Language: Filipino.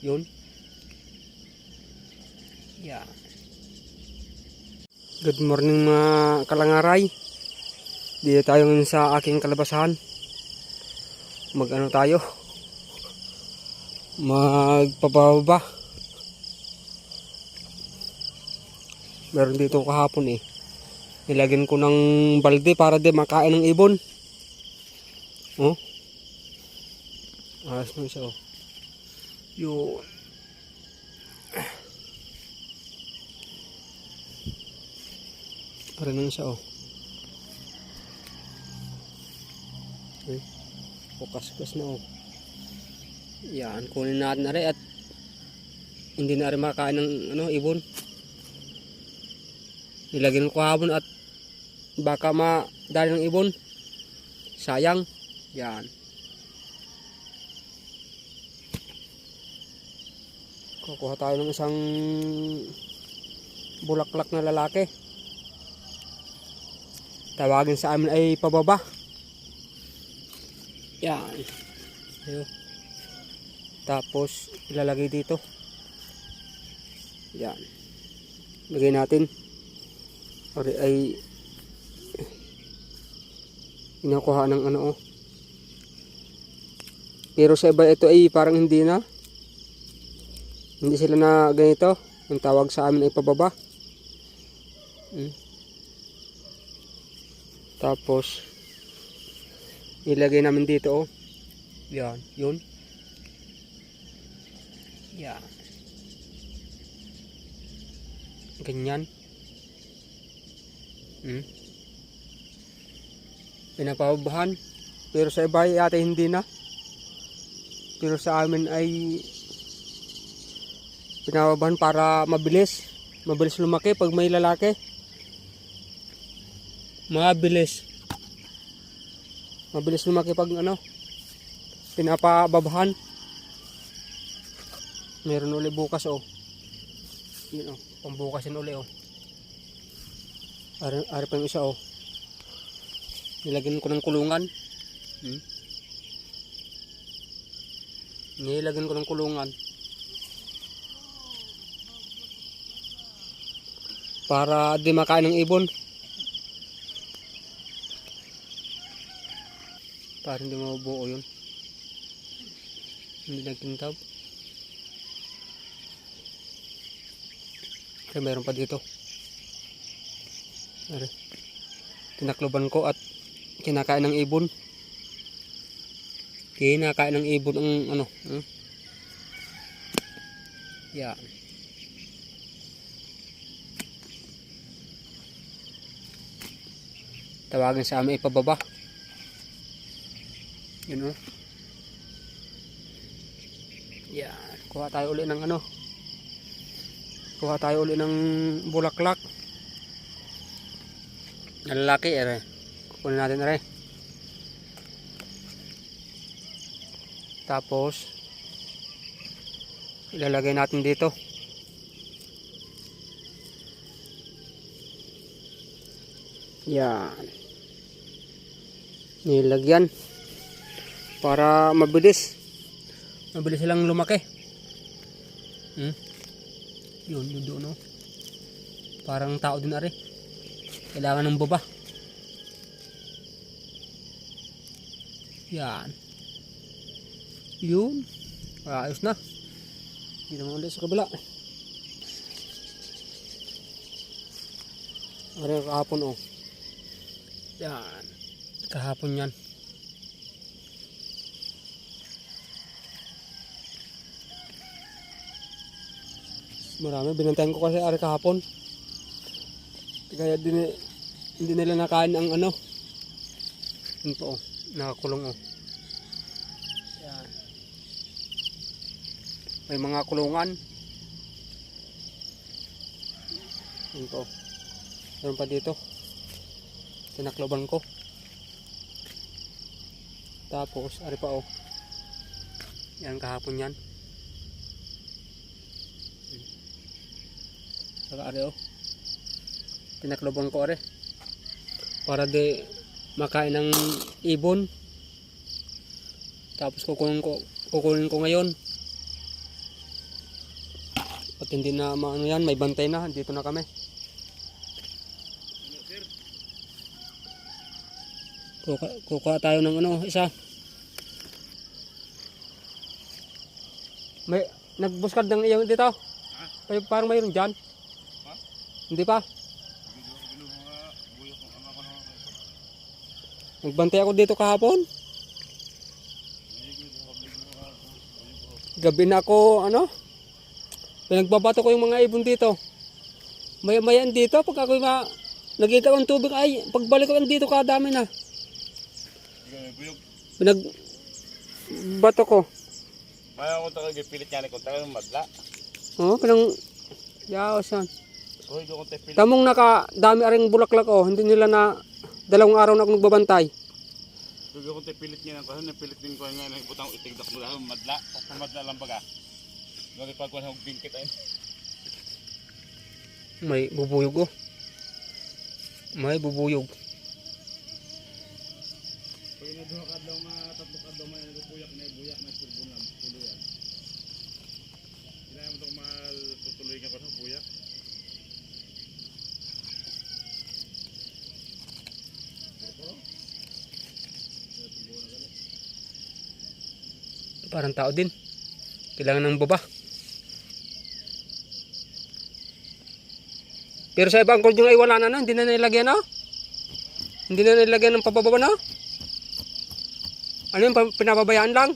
Yun. Yeah. Good morning mga kalangaray. Dito tayo ngayon sa aking kalabasahan. Mag ano tayo? Magpapababa. Meron dito kahapon eh. Nilagyan ko ng balde para di makain ng ibon. Oh. Ayos na siya oh. Yun. Para naman siya oh. Okay. Bukas-bukas na oh. Yan, kunin natin na rin at hindi na rin makain ng ano, ibon. Nilagyan ko habon at baka madali ng ibon. Sayang. Yan. Kukuha tayo ng isang bulaklak na lalaki. Tawagin sa amin ay pababa. Yan. Ayun. Tapos ilalagay dito. Yan. Lagay natin. Ori ay inakuha ng ano oh. Pero sa iba ito ay parang hindi na. Hindi sila na ganito. Ang tawag sa amin ay pababa. Hmm. Tapos ilagay namin dito oh. Yan, yun. Yan. Ganyan. Hmm. Pinapababahan. Pero sa iba ay ate hindi na. Pero sa amin ay pinababahan para mabilis. Mabilis lumaki pag may lalaki. Mabilis. Mabilis lumaki pag ano. Pinapababahan. Meron uli bukas oh. Yun oh. Pambukasin uli oh. Ari, ari pa yung isa oh. Nilagyan ko ng kulungan. Hmm? Nilagyan ko ng kulungan. Para di makain ng ibon. Para hindi mabuo yun. Hindi nagkintab. Kaya meron pa dito. Tinakloban ko at kinakain ng ibon. Kinakain ng ibon ang ano. Hmm? Yan. Tawagin sa amin ipababa. Yun o. Yan. Kuha tayo uli ng ano. Kuha tayo uli ng bulaklak. Na lalaki ere. Kukunin natin ere. Tapos ilalagay natin dito. Yan. Nilagyan para mabilis. Mabilis silang lumaki. Hmm? Yun, yun doon no. Parang tao din ari. Kailangan ng baba. Yan. Yun. Ayos na. Hindi naman ulit sa kabila. Ari kahapon oh. Yan. Kahapon yan. Marami. Binantayan ko kasi ari kahapon. Kaya din, hindi nila nakain ang ano. Yun po oh. Nakakulong oh. Yan. May mga kulungan. Yun po. Meron pa dito. Tinakloban ko. Tapos, ari pa oh. Yan kahapon yan. Saka ari oh. Tinakloban ko ari. Para di makain ng ibon. Tapos kukunin ko kukunin ko ngayon. At hindi na maano yan, may bantay na, dito na kami. Kuka, kuka tayo ng ano, isa. May, nagbuskad ng iyong dito. May, parang mayroon dyan. Ha? Hindi pa. Nagbantay ako dito kahapon. Gabi na ako, ano? Pinagbabato ko yung mga ibon dito. Maya-maya dito, pag ako ma... Nagkita ko ng tubig, ay, pagbalik ko dito, kadami na. Pinag... Bato ko. Maya ko tayo gipilit niya kung tayo madla. Oh, pinang... Yaos yan. Kuhay doon kung tayo pilit. Tamong nakadami aring bulaklak, oh. Hindi nila na... Dalawang araw na ako nagbabantay. Kuhay kung tayo pilit niya kasi napilit din ko nga nang ibutang itigdak mo dahil madla. Kung madla lang baga. Bagay pag kung bingkit ay. May bubuyog, oh. May bubuyog. Duha kadlaw nga tatlo kadlaw may nagpuyak na buyak na pulo yan. Kailangan mo itong mahal tutuloy ka pa sa buyak. Parang tao din. Kailangan ng baba. Pero sa ibang cold yung ay wala na na. Hindi na nilagyan na. Hindi na nilagyan ng pababa na. Ano yung pinababayaan lang?